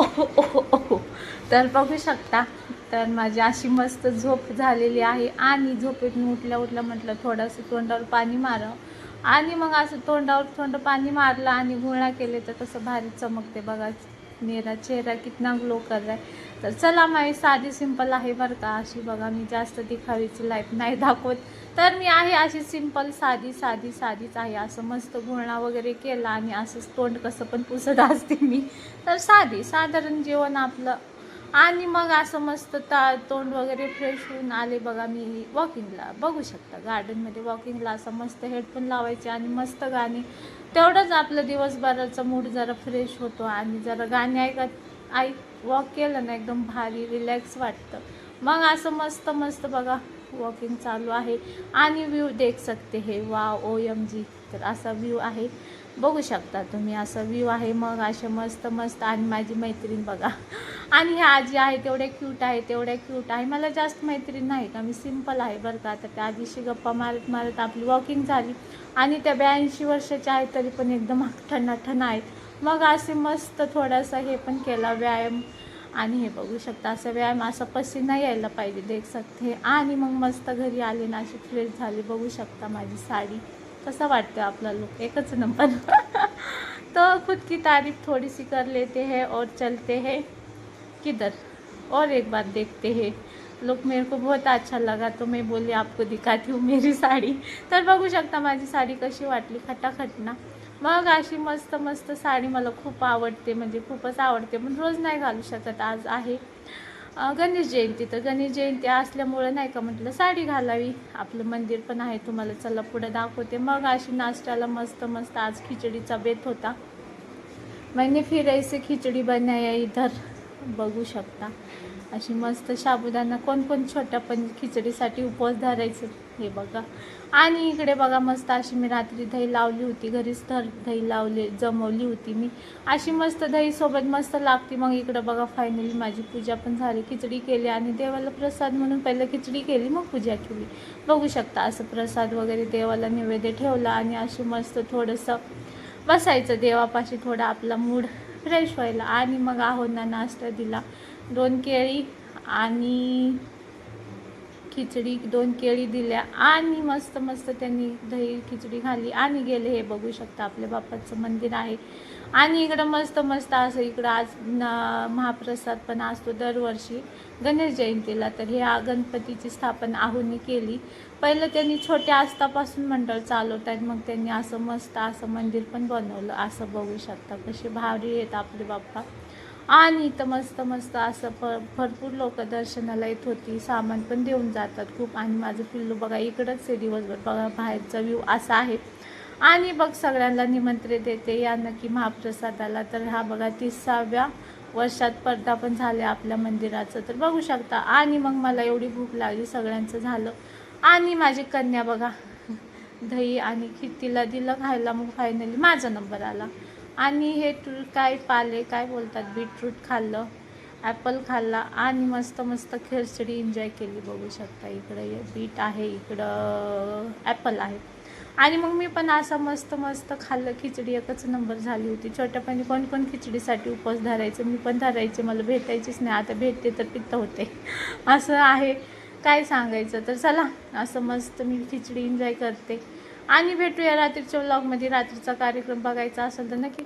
ओहो ओहो ओहो तर बघू शकता. तर माझी अशी मस्त झोप झालेली आहे आणि झोपेतून उठल्या उठल्या म्हटलं थोडंसं तोंडावर पाणी मारावं. आणि मग असं तोंडावर थोडं पाणी मारलं आणि गुळणा केले तर तसं भारी चमकते बघा. मेरा चेहरा कितना ग्लो कर रहा है. तर चला माझी साधी सिंपल आहे बरं का. अशी बघा मी जास्त दिखावीची लाईफ नाही दाखवत. तर मी आहे अशी सिंपल साधी साधी साधीच आहे. असं मस्त गुळणा वगैरे केला आणि असंच तोंड कसं पण पुसत असते मी. तर साधी साधारण जेवण आपलं. आणि मग असं मस्त ता तोंड वगैरे फ्रेश होऊन आले बघा मी वॉकिंगला बघू शकता गार्डनमध्ये वॉकिंगला असं मस्त हेडफोन लावायचे आणि मस्त गाणे. तेवढंच आपलं दिवसभराचा मूड जरा फ्रेश होतो आणि जरा गाणे ऐकत ऐक वॉक केलं ना एकदम भारी रिलॅक्स वाटतं. मग असं मस्त मस्त बघा. वॉकिंग चालू आहे. आणि व्ह्यू देख सकते हे. वा ओ एम जी तर असा व्ह्यू आहे. बघू शकता तुम्ही असा व्ह्यू आहे. मग असे मस्त मस्त आणि माझी मैत्रीण बघा. आणि ह्या आजी आहे तेवढ्या क्यूट आहे तेवढ्या क्यूट आहे. मला जास्त मैत्रीण नाही का? मी सिंपल आहे बरं का? तर त्या आजीशी गप्पा मारत मारत आपली वॉकिंग झाली. आणि त्या ब्याऐंशी वर्षाच्या आहेत तरी पण एकदम ठण आहेत. मग असे मस्त थोडासा हे पण केला व्यायाम. आणि हे बघू शकता असं व्यायाम असा पसीना यायला पाहिजे. देख सकते. आणि मग मस्त घरी आले ना अशी फ्रेश झाली. बघू शकता माझी साडी. कसा वाटतं आपला लुक एकच नंबर तो खुद की तारीफ थोड़ी सी कर लेते हैं और चलते हैं. किधर? और एक बार देखते हैं. लुक मेरे को बहुत अच्छा लगा तो मैं बोली आपको दिखाती हूँ मेरी साडी. तर बघू शकता माझी साडी कशी वाटली खटाखट ना. मग अशी मस्त मस्त साडी मला खूप आवडते म्हणजे खूपच आवडते. पण रोज नाही घालू शकत आज आहे. गणेश जयंती. तर गणेश जयंती असल्यामुळं नाही का म्हटलं साडी घालावी. आपलं मंदिर पण आहे तुम्हाला चला पुढं दाखवते. मग अशी नाश्त्याला मस्त मस्त आज खिचडीचा बेत होता. मैंने फिर ऐसे खिचडी बनाया इधर. बघू शकता. अशी मस्त साबुदाणा कोण कोण छोट्या पण खिचडीसाठी उपवास धरायचं हे बघा. आणि इकडे बघा मस्त अशी मी रात्री दही लावली होती घरीच तर दही लावली जमवली होती मी. अशी मस्त दही सोबत मस्त लागते. मग इकडं बघा फायनली माझी पूजा पण झाली खिचडी केली आणि देवाला प्रसाद म्हणून पहिलं खिचडी केली मग पूजा केली. बघू शकता असं प्रसाद वगैरे देवाला नैवेद्य ठेवला आणि अशी मस्त थोडंसं बसायचं देवापाशी थोडा आपला मूड फ्रेश व्हायला. आणि मग आहोंना नाश्ता दिला. दोन केळी आणि खिचडी दोन केळी दिल्या आणि मस्त मस्त त्यांनी दही खिचडी खाल्ली आणि गेले. हे बघू शकता आपल्या बाप्पाचं मंदिर आहे. आणि इकडं मस्त मस्त असं इकडं आज न- महाप्रसाद पण असतो दरवर्षी. गणेश जयंतीला तर हे गणपतीची स्थापना आहुनी केली. पहिलं त्यांनी छोट्या आस्तापासून मंडळ चालवतात मग त्यांनी असं मस्त असं मंदिर पण बनवलं. असं बघू शकता कसे भारी आहेत आपले बाप्पा. आणि इथं मस्त मस्त असं भ भरपूर लोक दर्शनाला येत होती. सामान पण देऊन जातात खूप. आणि माझं पिल्लू बघा इकडंच आहे दिवसभर. बघा बाहेरचा व्ह्यू असा आहे. आणि बघ सगळ्यांना निमंत्रित देते या नक्की महाप्रसादाला. तर हा बघा तिसाव्या वर्षात पदार्पण झाले आपल्या मंदिराचं. तर बघू शकता. आणि मग मला एवढी भूक लागली सगळ्यांचं झालं. आणि माझी कन्या बघा दही आणि खितीला दिलं खायला मग फायनली माझा नंबर आला. आणि हे तू काय पाले काय बोलतात बीटरूट खाल्लं ॲपल खाल्ला आणि मस्त मस्त खिचडी एन्जॉय केली बघू शकता. इकडं हे बीट आहे इकडं ॲपल आहे. आणि मग मी पण असं मस्त मस्त खाल्लं. खिचडी एकच नंबर झाली होती. छोट्यापणी कोण कोण खिचडीसाठी उपवास धरायचं मी पण धरायचे. मला भेटायचीच नाही. आता भेटते तर पित्त होते. असं आहे. काय सांगायचं तर चला असं मस्त मी खिचडी एन्जॉय करते. आणि भेटूया रात्रीच्या व्लॉगमध्ये रात्रीचा कार्यक्रम बघायचा असेल तर नक्की